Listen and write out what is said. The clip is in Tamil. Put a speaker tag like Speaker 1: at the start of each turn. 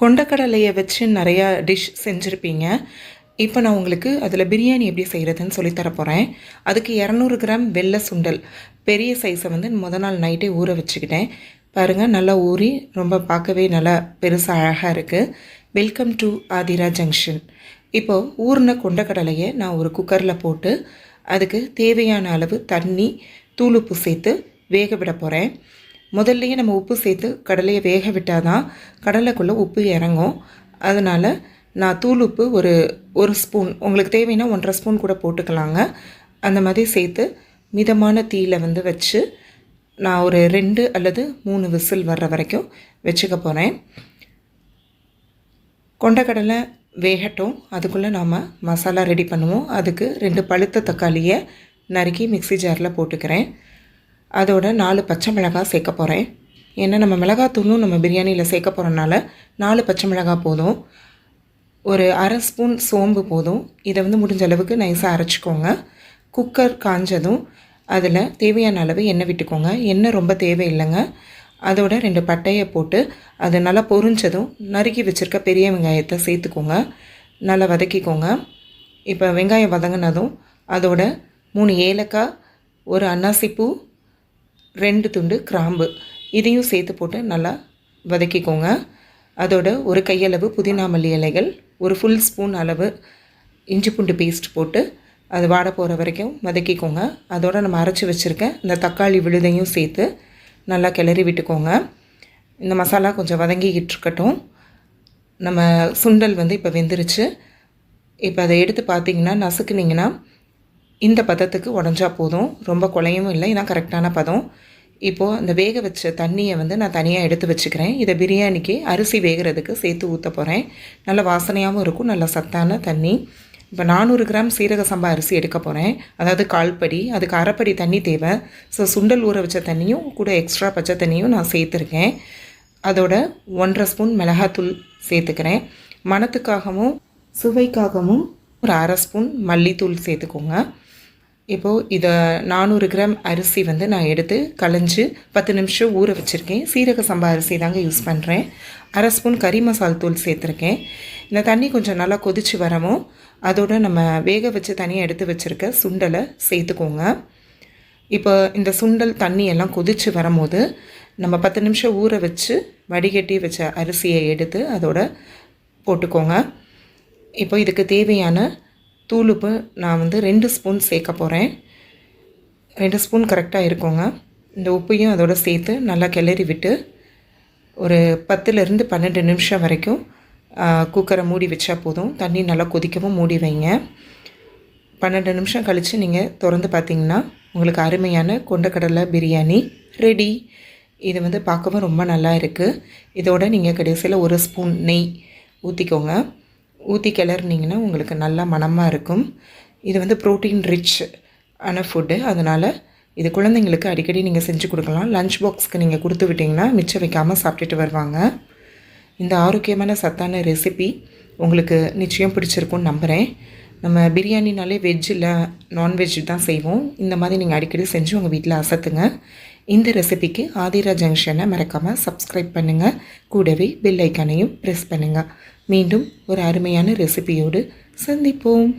Speaker 1: கொண்டக்கடலையை வச்சு நிறையா டிஷ் செஞ்சுருப்பீங்க. இப்போ நான் உங்களுக்கு அதில் பிரியாணி எப்படி செய்கிறதுன்னு சொல்லித் போகிறேன் அதுக்கு இரநூறு கிராம் வெள்ளை சுண்டல். பெரிய சைஸை வந்து முத நாள் நைட்டே ஊற வச்சுக்கிட்டேன். பாருங்கள் நல்லா ஊறி ரொம்ப பார்க்கவே நல்லா பெருசாக அழகாக இருக்குது வெல்கம் டு ஆதிரா ஜங்ஷன் இப்போது ஊறின கொண்டக்கடலையை நான் ஒரு குக்கரில் போட்டு அதுக்கு தேவையான அளவு தண்ணி தூளுப்பு சேர்த்து வேக விட போகிறேன் முதல்லையே நம்ம உப்பு சேர்த்து கடலையை வேக விட்டால் தான் கடலைக்குள்ளே உப்பு இறங்கும். அதனால் நான் தூள் உப்பு ஒரு ஒரு ஸ்பூன் உங்களுக்கு தேவைன்னா ஒன்றரை ஸ்பூன் கூட போட்டுக்கலாங்க. அந்த மாதிரி சேர்த்து மிதமான தீயில் வந்து வச்சு நான் ஒரு ரெண்டு அல்லது மூணு விசில் வர்ற வரைக்கும் வச்சுக்க போகிறேன் கொண்டக்கடலை வேகட்டும். அதுக்குள்ளே நாம் மசாலா ரெடி பண்ணுவோம். அதுக்கு ரெண்டு பழுத்த தக்காளியை நறுக்கி மிக்ஸி ஜாரில் போட்டுக்கிறேன். அதோட நாலு பச்சை மிளகாய் சேர்க்க போகிறேன் ஏன்னா நம்ம மிளகாத்தூளும் நம்ம பிரியாணியில் சேர்க்க போகிறனால நாலு பச்சை மிளகாய் போதும். ஒரு அரை ஸ்பூன் சோம்பு போதும். இதை வந்து முடிஞ்ச அளவுக்கு நைஸாக அரைச்சிக்கோங்க. குக்கர் காஞ்சதும் அதில் தேவையான அளவு எண்ணெய் விட்டுக்கோங்க. எண்ணெய் ரொம்ப தேவையில்லைங்க. அதோட ரெண்டு பட்டையை போட்டு அது நல்லா பொரிஞ்சதும் நறுக்கி வச்சுருக்க பெரிய வெங்காயத்தை சேர்த்துக்கோங்க. நல்லா வதக்கிக்கோங்க. இப்போ வெங்காயம் வதங்கினதும் அதோட மூணு ஏலக்காய் ஒரு அன்னாசிப்பூ ரெண்டு துண்டு கிராம்பு. இதையும் சேர்த்து போட்டு நல்லா வதக்கிக்கோங்க. அதோட ஒரு கையளவு புதினா மல்லி இலைகள் ஒரு ஃபுல் ஸ்பூன் அளவு இஞ்சி பூண்டு பேஸ்ட் போட்டு அது வாட போகிற வரைக்கும் வதக்கிக்கோங்க. அதோட நம்ம அரைச்சி வச்சுருக்க இந்த தக்காளி விழுதையும் சேர்த்து நல்லா கிளறி விட்டுக்கோங்க. இந்த மசாலா கொஞ்சம் வதங்கிக்கிட்டு இருக்கட்டும். நம்ம சுண்டல் வந்து இப்போ வெந்துருச்சு. இப்போ அதை எடுத்து பார்த்தீங்கன்னா நசுக்குனிங்கன்னா இந்த பதத்துக்கு உடஞ்சா போதும். ரொம்ப குழையவும் இல்லை இதான் கரெக்டான பதம். இப்போது அந்த வேக வச்ச தண்ணியை வந்து நான் தனியாக எடுத்து வச்சுக்கிறேன். இதை பிரியாணிக்கு அரிசி வேகிறதுக்கு சேர்த்து ஊற்ற போகிறேன் நல்ல வாசனையாகவும் இருக்கும் நல்ல சத்தான தண்ணி. இப்போ நானூறு கிராம் சீரக சம்பா அரிசி எடுக்க போகிறேன் அதாவது கால்படி அதுக்கு அரைப்படி தண்ணி தேவை. ஸோ சுண்டல் ஊற வச்ச தண்ணியும் கூட எக்ஸ்ட்ரா பச்சை தண்ணியும் நான் சேர்த்துருக்கேன். அதோட ஒன்றரை ஸ்பூன் மிளகாத்தூள் சேர்த்துக்கிறேன். மணத்துக்காகவும் சுவைக்காகவும் ஒரு அரை ஸ்பூன் மல்லித்தூள் சேர்த்துக்கோங்க. இப்போது இதை நானூறு கிராம் அரிசி வந்து நான் எடுத்து களைஞ்சு பத்து நிமிஷம் ஊற வச்சுருக்கேன். சீரக சம்பா அரிசி தாங்க யூஸ் பண்ணுறேன் அரை ஸ்பூன் கறி மசால் தூள் சேர்த்துருக்கேன். இந்த தண்ணி கொஞ்சம் நல்லா கொதிச்சு வரவும் அதோடு நம்ம வேக வச்சு தனியாக எடுத்து வச்சுருக்க சுண்டலை சேர்த்துக்கோங்க. இப்போ இந்த சுண்டல் தண்ணி எல்லாம் கொதிச்சு வரும்போது நம்ம பத்து நிமிஷம் ஊற வச்சு வடிகட்டி வச்ச அரிசியை எடுத்து அதோட போட்டுக்கோங்க. இப்போ இதுக்கு தேவையான தூளுப்பு நான் வந்து ரெண்டு ஸ்பூன் சேர்க்க போகிறேன் ரெண்டு ஸ்பூன் கரெக்டாக இருக்குங்க. இந்த உப்பையும் அதோட சேர்த்து நல்லா கிளறி விட்டு ஒரு பத்துலேருந்து பன்னெண்டு நிமிஷம் வரைக்கும் குக்கரை மூடி வச்சா போதும். தண்ணி நல்லா கொதிக்கவும் மூடி வைங்க. பன்னெண்டு நிமிஷம் கழித்து நீங்கள் திறந்து பார்த்தீங்கன்னா உங்களுக்கு அருமையான கொண்டக்கடலை பிரியாணி ரெடி இது வந்து பார்க்கவும் ரொம்ப நல்லா இருக்குது இதோட நீங்கள் கடைசியில் ஒரு ஸ்பூன் நெய் ஊற்றிக்கோங்க ஊற்றி கிளறினீங்கன்னா உங்களுக்கு நல்லா மணமாக இருக்கும். இது வந்து ப்ரோட்டீன் ரிச் ஆன ஃபுட்டு அதனால் இது குழந்தைங்களுக்கு அடிக்கடி நீங்கள் செஞ்சு கொடுக்கலாம். லஞ்ச் பாக்ஸ்க்கு நீங்கள் கொடுத்து விட்டிங்கன்னா மிச்சம் வைக்காமல் சாப்பிட்டுட்டு வருவாங்க. இந்த ஆரோக்கியமான சத்தான ரெசிபி உங்களுக்கு நிச்சயம் பிடிச்சிருக்கும்னு நம்புகிறேன் நம்ம பிரியாணினாலே வெஜ் இல்லை நான்வெஜ் தான் செய்வோம். இந்த மாதிரி நீங்கள் அடிக்கடி செஞ்சு உங்கள் வீட்டில் அசத்துங்க. இந்த ரெசிபிக்கு ஆதிரா ஜங்ஷனை மறக்காமல் சப்ஸ்கிரைப் பண்ணுங்கள் கூடவே பெல் ஐக்கானையும் ப்ரெஸ் பண்ணுங்கள் மீண்டும் ஒரு அருமையான ரெசிபியோடு சந்திப்போம்.